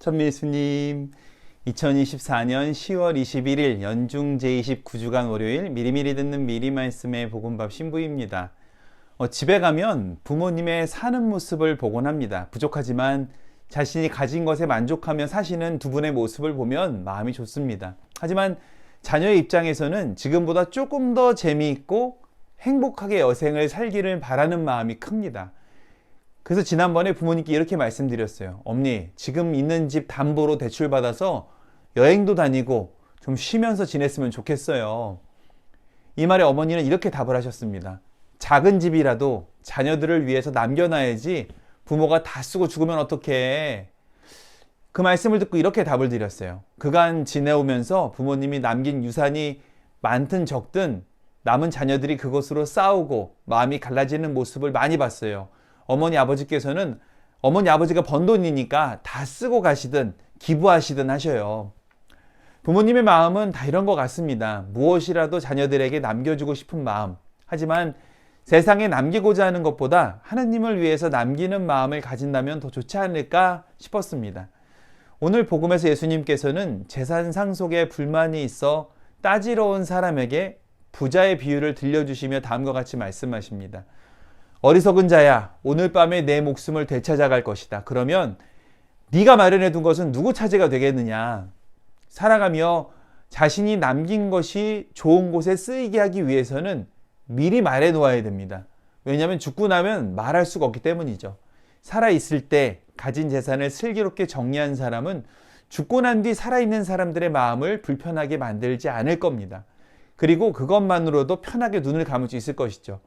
천미수님, 2024년 10월 21일 연중 제29주간 월요일 미리미리 듣는 미리 말씀의 복음밥 신부입니다. 어, 집에 가면 부모님의 사는 모습을 보곤 합니다. 부족하지만 자신이 가진 것에 만족하며 사시는 두 분의 모습을 보면 마음이 좋습니다. 하지만 자녀의 입장에서는 지금보다 조금 더 재미있고 행복하게 여생을 살기를 바라는 마음이 큽니다. 그래서 지난번에 부모님께 이렇게 말씀드렸어요. 엄니, 지금 있는 집 담보로 대출 받아서 여행도 다니고 좀 쉬면서 지냈으면 좋겠어요. 이 말에 어머니는 이렇게 답을 하셨습니다. 작은 집이라도 자녀들을 위해서 남겨놔야지 부모가 다 쓰고 죽으면 어떡해. 그 말씀을 듣고 이렇게 답을 드렸어요. 그간 지내오면서 부모님이 남긴 유산이 많든 적든 남은 자녀들이 그것으로 싸우고 마음이 갈라지는 모습을 많이 봤어요. 어머니 아버지께서는 어머니 아버지가 번 돈이니까 다 쓰고 가시든 기부하시든 하셔요. 부모님의 마음은 다 이런 것 같습니다. 무엇이라도 자녀들에게 남겨주고 싶은 마음. 하지만 세상에 남기고자 하는 것보다 하나님을 위해서 남기는 마음을 가진다면 더 좋지 않을까 싶었습니다. 오늘 복음에서 예수님께서는 재산 상속에 불만이 있어 따지러 온 사람에게 부자의 비유를 들려주시며 다음과 같이 말씀하십니다. 어리석은 자야, 오늘 밤에 내 목숨을 되찾아갈 것이다. 그러면 네가 마련해 둔 것은 누구 차지가 되겠느냐? 살아가며 자신이 남긴 것이 좋은 곳에 쓰이게 하기 위해서는 미리 말해 놓아야 됩니다. 왜냐하면 죽고 나면 말할 수가 없기 때문이죠. 살아있을 때 가진 재산을 슬기롭게 정리한 사람은 죽고 난 뒤 살아있는 사람들의 마음을 불편하게 만들지 않을 겁니다. 그리고 그것만으로도 편하게 눈을 감을 수 있을 것이죠.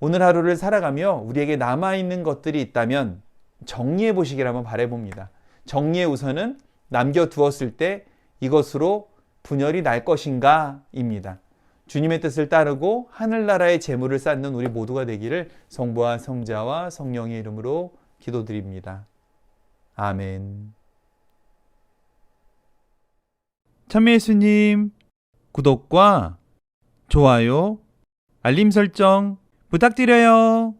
오늘 하루를 살아가며 우리에게 남아있는 것들이 있다면 정리해 보시길 한번 바래봅니다. 정리의 우선은 남겨두었을 때 이것으로 분열이 날 것인가? 입니다. 주님의 뜻을 따르고 하늘나라의 재물을 쌓는 우리 모두가 되기를 성부와 성자와 성령의 이름으로 기도드립니다. 아멘. 참예수님, 구독과 좋아요, 알림 설정 부탁드려요.